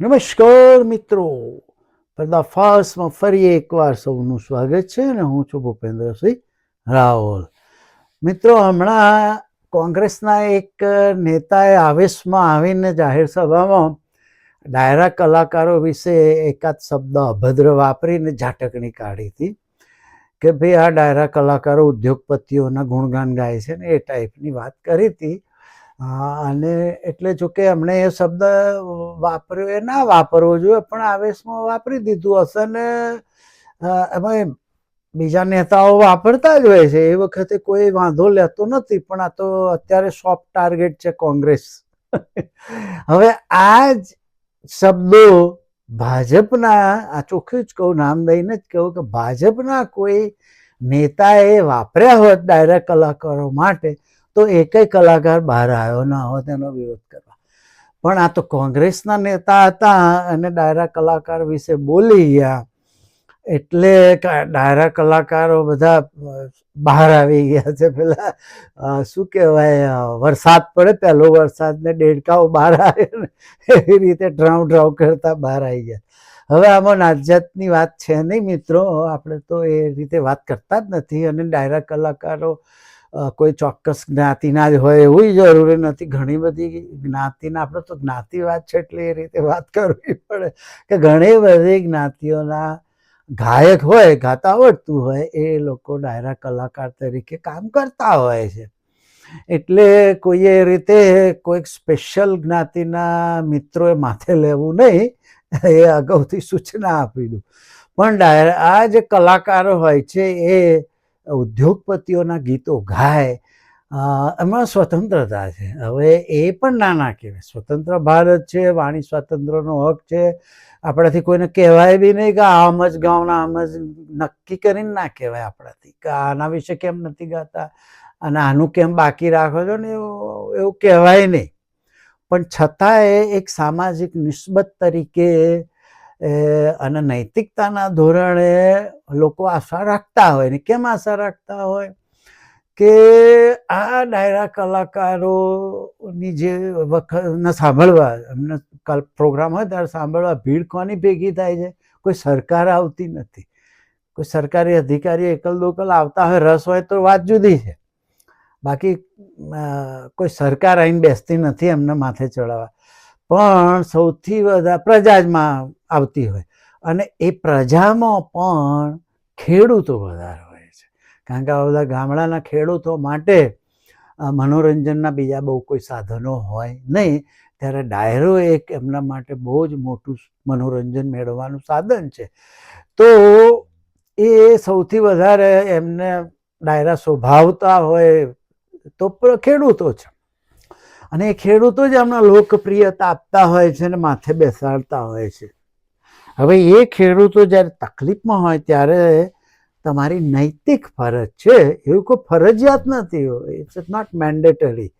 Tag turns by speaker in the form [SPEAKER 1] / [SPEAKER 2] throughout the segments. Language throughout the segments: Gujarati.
[SPEAKER 1] નમસ્કાર મિત્રો. પર્દાફાસમાં ફરી એકવાર સૌનું સ્વાગત છે અને હું છું ભૂપેન્દ્રસિંહ રાવલ. મિત્રો, હમણાં કોંગ્રેસના એક નેતાએ આવેશમાં આવીને જાહેર સભામાં ડાયરા કલાકારો વિશે એકાદ શબ્દ અભદ્ર વાપરીને ઝાટકણી કાઢી હતી કે ભાઈ આ ડાયરા કલાકારો ઉદ્યોગપતિઓના ગુણગાન ગાય છે ને એ ટાઈપની વાત કરી હતી. હા, અને એટલે જો કે એમણે એ શબ્દ વાપર્યો એ ના વાપરવો જોઈએ પણ આવેશમાં વાપરી દીધું હશે ને એમાં બીજા નેતાઓ વાપરતા જ હોય છે. એ વખતે કોઈ વાંધો લેતો નથી પણ આ તો અત્યારે સોફ્ટ ટાર્ગેટ છે કોંગ્રેસ. હવે આ જ શબ્દો ભાજપના આ ચોખ્ખું જ કહું નામ દઈને જ કહું કે ભાજપના કોઈ નેતાએ વાપર્યા હોત ડાયરેક્ટ કલાકારો માટે તો એકેય કલાકાર બહાર આવ્યો ના હોત એનો વિરોધ કરવા. પણ આ તો કોંગ્રેસના નેતા હતા અને ડાયરા કલાકાર વિશે બોલી ગયા. એટલે ડાયરા કલાકારો બધા બહાર આવી ગયા છે પેલા. શું કહેવાય વરસાદ પડે પહેલો વરસાદ ને દેડકાઓ બહાર આવે એવી રીતે ડ્રાઉ ડ્રાઉ કરતા બહાર આવી ગયા. હવે આમાં નાતજાતની વાત છે નહીં મિત્રો. આપણે તો એ રીતે વાત કરતા જ નથી અને ડાયરા કલાકારો કોઈ ચોક્કસ જ્ઞાતિના જ હોય એવું જરૂરી નથી. ઘણી બધી જ્ઞાતિના, આપણે તો જ્ઞાતિવાદ છે એટલે એ રીતે વાત કરવી પડે. કે ઘણી બધી જ્ઞાતિઓના ગાયક હોય, ગાતા આવડતું હોય, એ લોકો ડાયરા કલાકાર તરીકે કામ કરતા હોય છે. એટલે કોઈએ એ રીતે કોઈક સ્પેશિયલ જ્ઞાતિના મિત્રોએ માથે લેવું નહીં, એ અગાઉથી સૂચના આપી દઉં. પણ ડાયરા, આ જે કલાકારો હોય છે, એ ઉદ્યોગપતિઓના ગીતો ગાય એમાં સ્વતંત્રતા છે. હવે એ પણ ના ના કહેવાય. સ્વતંત્ર ભારત છે, વાણી સ્વાતંત્રનો હક છે. આપણાથી કોઈને કહેવાય બી નહીં કે આમ જ ગાવના, આમ જ નક્કી કરીને ના કહેવાય આપણાથી. કે આના વિશે કેમ નથી ગાતા? અને આનું કેમ બાકી રાખો છો ને એવું એવું કહેવાય નહીં. પણ છતાંય એક સામાજિક નિસ્બત તરીકે અને નૈતિકતાના ધોરણે લોકો આશા રાખતા હોય ને કેમ આશા રાખતા હોય? કે આ ડાયરા કલાકારોની જે વખત સાંભળવા એમને કલ પ્રોગ્રામ હોય ત્યારે સાંભળવા ભીડ કોની ભેગી થાય છે? કોઈ સરકાર આવતી નથી. કોઈ સરકારી અધિકારી એકલ દોકલ આવતા હોય, રસ હોય તો વાત જુદી છે. બાકી કોઈ સરકાર આવીને બેસતી નથી એમને માથે ચડાવવા. પણ સૌથી વધારે પ્રજામાં આવતી હોય. અને એ પ્રજામાં પણ ખેડૂતો વધારે હોય છે. કારણ કે બધા ગામડાના ખેડૂતો માટે મનોરંજનના બીજા બહુ કોઈ સાધનો હોય નહીં. ત્યારે ડાયરો એક એમના માટે બહુ જ મોટું મનોરંજન મેળવવાનું સાધન છે. તો એ સૌથી વધારે એમને ડાયરા શોભાવતા હોય તો ખેડૂતો છે અને એ ખેડૂતો જ એમના લોકપ્રિયતા આપતા હોય છે અને માથે બેસાડતા હોય છે. હવે એ ખેડૂતો જ્યારે તકલીફમાં હોય ત્યારે તમારી નૈતિક ફરજ છે, એવું કોઈ ફરજિયાત નથી ઇટ્સ નોટ મેન્ડેટરી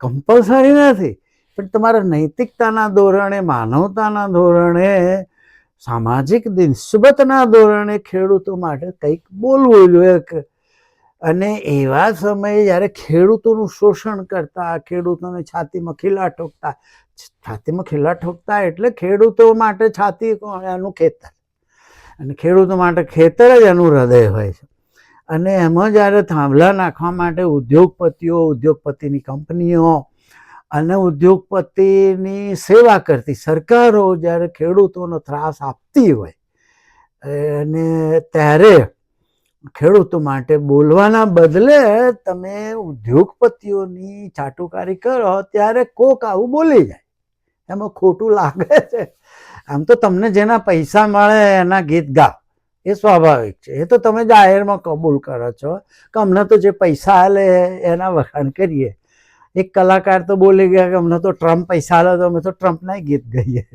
[SPEAKER 1] કમ્પલસરી નથી. પણ તમારા નૈતિકતાના ધોરણે, માનવતાના ધોરણે, સામાજિક નિસ્બતના ધોરણે ખેડૂતો માટે કંઈક બોલવું જોઈએ અને એવા સમયે જ્યારે ખેડૂતોનું શોષણ કરતા, ખેડૂતોને છાતીમાં ખીલા ઠોકતા, છાતીમાં ખીલા ઠોકતા એટલે ખેડૂતો માટે છાતી? એનું ખેતર અને ખેડૂતો માટે ખેતર જ એનું હૃદય હોય છે અને એમાં જ્યારે થાંભલા નાખવા માટે ઉદ્યોગપતિઓ, ઉદ્યોગપતિની કંપનીઓ અને ઉદ્યોગપતિની સેવા કરતી સરકારો જ્યારે ખેડૂતોનો ત્રાસ આપતી હોય, અને ત્યારે ખેડૂતો માટે બોલવાના બદલે તમે ઉદ્યોગપતિઓની ચાટુકારી કરો ત્યારે કોક આવું બોલી જાય. એમાં ખોટું લાગે છે. આમ તો તમને જેના પૈસા મળે એના ગીત ગા એ સ્વાભાવિક છે. એ તો તમે જાહેરમાં કબૂલ કરો છો. કે અમને તો જે પૈસા આલે એના વખાણ કરીએ. એક કલાકાર તો બોલી ગયા કે અમને તો ટ્રમ્પ પૈસા આલે તો અમે તો ટ્રમ્પના ગીત ગાઈએ.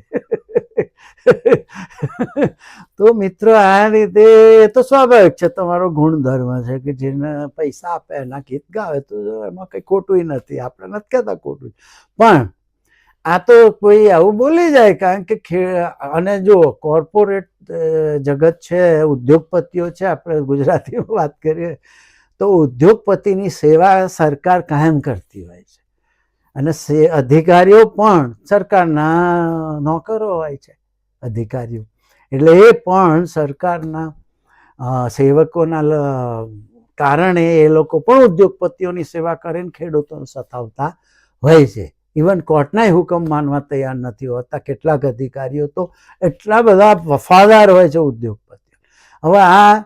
[SPEAKER 1] તો મિત્રો, આ રીતે એ તો સ્વાભાવિક છે, તમારો ગુણધર્મ છે કે જેને પૈસા આપે, એના ગીત ગાવે, તો એમાં કંઈ ખોટું નથી. આપણે નથી કહેતા ખોટું પણ આ તો કોઈ આવું બોલી જાય, કારણ કે અને જો કોર્પોરેટ જગત છે, ઉદ્યોગપતિઓ છે, આપણે ગુજરાતીમાં વાત કરીએ, તો ઉદ્યોગપતિની સેવા સરકાર કાયમ કરતી હોય છે. અને અધિકારીઓ પણ સરકારના નોકરો હોય છે. અધિકારીઓ. એટલે એ પણ સરકારના સેવકોના કારણે એ લોકો પણ ઉદ્યોગપતિઓની સેવા કરીને ખેડૂતોને સતાવતા હોય છે. ઇવન કોર્ટનાય હુકમ માનવા તૈયાર નથી હોતા. કેટલાક અધિકારીઓ તો એટલા બધા વફાદાર હોય છે ઉદ્યોગપતિઓ. હવે આ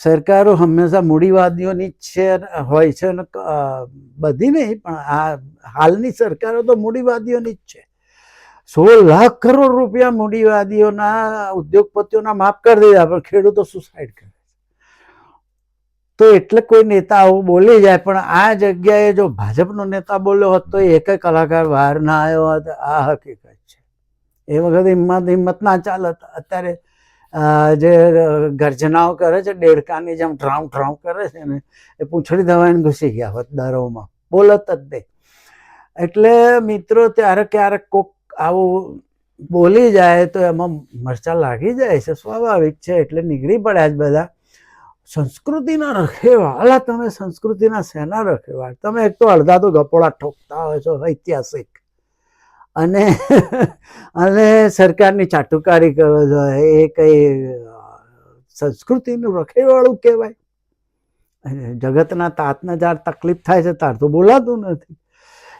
[SPEAKER 1] સરકારો હંમેશા મૂડીવાદીઓની જ છે હોય છે બધી નહીં પણ આ હાલની સરકારો તો મૂડીવાદીઓની જ છે. સોળ લાખ કરોડ રૂપિયા મૂડીવાદીઓના ઉદ્યોગપતિઓના માફ કરી દીધા, પણ ખેડૂતો સુસાઇડ કરે. તો એટલે કોઈ નેતા આવું બોલી જાય, પણ આ જગ્યાએ જો ભાજપનો નેતા બોલ્યો હોત તો એક કલાકાર બહાર ના આવ્યો હોત, આ હકીકત છે. એ વખતે હિંમત હિંમત ના ચાલત અત્યારે જે ગર્જનાઓ કરે છે દેડકાની જેમ ઠ્રાઉ ઠ્રાઉ કરે છે ને, એ પૂંછડી દવાઈને ઘૂસી ગયા હોત દરોમાં. બોલત જ નહીં. એટલે મિત્રો, ત્યારે ક્યારેક કોક આવું બોલી જાય તો એમાં મરચા લાગી જાય છે, સ્વાભાવિક છે, એટલે નીકળી પડ્યા જ બધા. સંસ્કૃતિના રખેવાળા તમે સંસ્કૃતિના શેના રખેવા તમે એક તો અડધા તો ગપોળા ઠોકતા હોય છો, ઐતિહાસિક. અને અને સરકારની ચાટુકારી કરો છો, એ કઈ સંસ્કૃતિનું રખેવાળું કહેવાય? જગતના તાતને જ્યારે તકલીફ થાય છે, તાર તો બોલાતું નથી.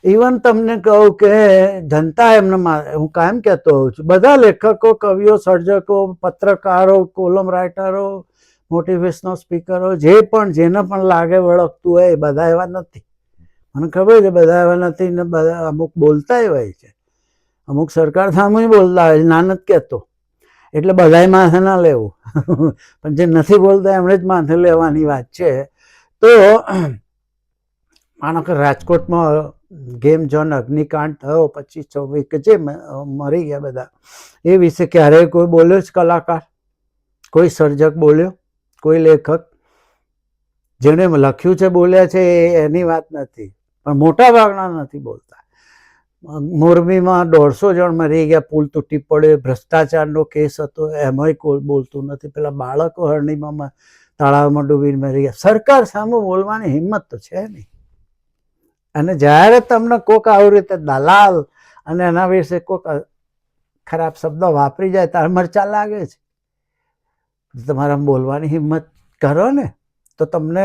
[SPEAKER 1] ઇવન તમને કહું કે જનતા એમને હું કાયમ કહેતો હોઉં છું, બધા લેખકો, કવિઓ, સર્જકો, પત્રકારો કોલમ રાઇટરો મોટિવેશનલ સ્પીકરો જે પણ, જેને પણ લાગે વળગતું હોય, એ બધા એવા નથી. મને ખબર છે, બધા એવા નથી ને બધા અમુક બોલતા એવા છે. અમુક સરકાર સામે બોલતા હોય ના નથી કહેતો. એટલે બધાય માથે ના લેવું. પણ જે નથી બોલતા, એમણે જ માથે લેવાની વાત છે. તો, માનો કે રાજકોટમાં ગેમ જોન અગ્નિકાંડ થયો પચીસ છવ્વીસ જે મરી ગયા બધા. એ વિશે ક્યારેય કોઈ બોલ્યો જ કલાકાર? કોઈ સર્જક બોલ્યો? કોઈ લેખક? જેણે લખ્યું છે, બોલ્યા છે એની વાત નથી. પણ મોટા ભાગના નથી બોલતા. મોરબીમાં દોઢસો જણ મરી ગયા, પુલ તૂટી પડ્યો ભ્રષ્ટાચારનો કેસ હતો, એમાંય કોઈ બોલતું નથી. પેલા બાળકો હરણીમાં તળાવમાં ડૂબીને મરી ગયા. સરકાર સામે બોલવાની હિંમત તો છે નહીં. અને જ્યારે તમને કોક આવી રીતે દલાલ અને એના વિશે કોક ખરાબ શબ્દો વાપરી જાય, ત્યારે મરચા લાગે છે. તમારે બોલવાની હિંમત કરો ને, તો તમને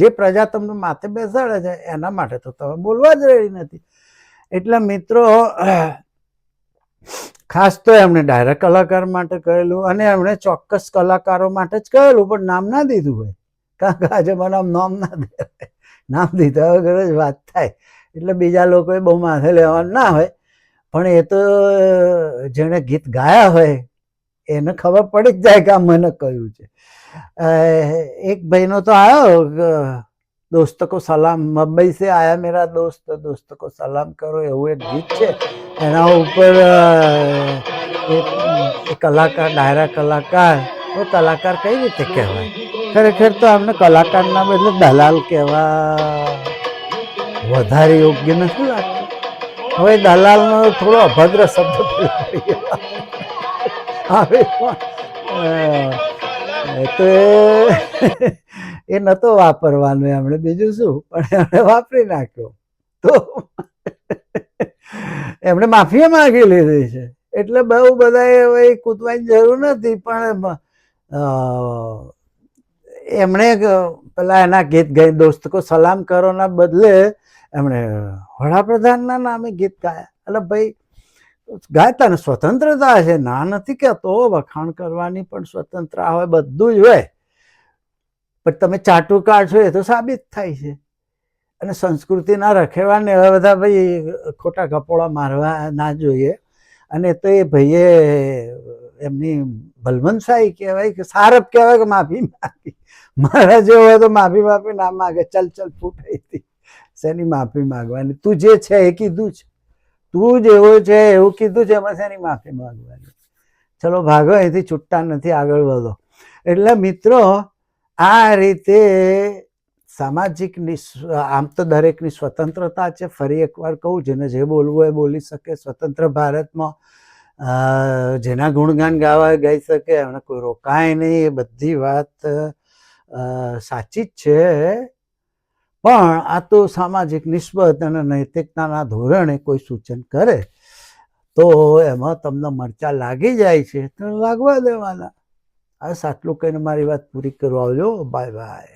[SPEAKER 1] જે પ્રજા તમને માથે બેસાડે છે, એના માટે તો તમે બોલવા જ રહી નથી. એટલે મિત્રો, ખાસ તો એમણે ડાયરેક્ટ કલાકાર માટે કહેલું અને એમણે ચોક્કસ કલાકારો માટે જ કહેલું, પણ નામ ના દીધું હોય. કારણ કે આજે મને આમ નામ ના દે નામ દીધા વગર જ વાત થાય. એટલે બીજા લોકોએ બહુ માથે લેવાનું ના હોય. પણ એ તો જેણે ગીત ગાયા હોય, એને ખબર પડી જ જાય કે આ મને કયું છે. એક ભાઈનો તો આવ્યો દોસ્ત કો સલામ, મુંબઈ સે આયા મેરા દોસ્ત દોસ્ત કો સલામ કરો, એવું એક ગીત છે. એના ઉપર કલાકાર, ડાયરા કલાકાર, તો કલાકાર કઈ રીતે કહેવાય? ખરેખર તો આમને કલાકારના બદલે દલાલ કહેવા વધારે યોગ્ય નથી લાગતું. હવે દલાલનો થોડો અભદ્ર શબ્દ તો એ- એ નતો વાપરવાનો એમણે. બીજું શું? પણ એમણે વાપરી નાખ્યો. તો એમણે માફી માંગી લીધી છે. એટલે બહુ બધા હવે કૂદવાની જરૂર નથી, પણ એમણે પેલા એના ગીત ગાઈ દોસ્ત કો સલામ કરોના બદલે એમણે વડાપ્રધાનના નામે ગીત ગાયા. એટલે ભાઈ ગાયતા ને સ્વતંત્રતા છે. ના નથી કહેતો, વખાણ કરવાની પણ સ્વતંત્રતા હોય, બધું જ હોય. પણ તમે ચાટુ કાઢશો એ તો સાબિત થાય છે. અને સંસ્કૃતિના રખેવાને એવા બધા ભાઈ ખોટા કપોળા મારવા ના જોઈએ. અને તો એ ભાઈએ એમની ભલમનશાહી કહેવાય કે સારપ કહેવાય કે માફી માગી. મારા જેવો હોય તો માફી માફી ના માગે. ચલ ચલ ફૂટાઈ શેની માફી માગવાની? તું જે છે એ કીધું છે. તું જેવો છે, એવું કીધું છે, એમાં શેની માફી માગવાની? ચલો ભાગો, અહીંથી છૂટતા નથી, આગળ વધો. એટલે મિત્રો, આ રીતે સામાજિક આમ તો દરેકની સ્વતંત્રતા છે. ફરી એકવાર કહું, જેને જે બોલવું એ બોલી શકે. સ્વતંત્ર ભારતમાં જેના ગુણગાન ગાવા ગાઈ શકે, એમને કોઈ રોકાય નહીં, એ બધી વાત સાચી જ છે. પણ આ તો સામાજિક નિસ્બત અને નૈતિકતાના ધોરણે કોઈ સૂચન કરે, તો એમાં તમને મરચા લાગી જાય છે. તો લાગવા દેવાના. આ આટલું કહીને મારી વાત પૂરી કરવા આવજો. Bye bye.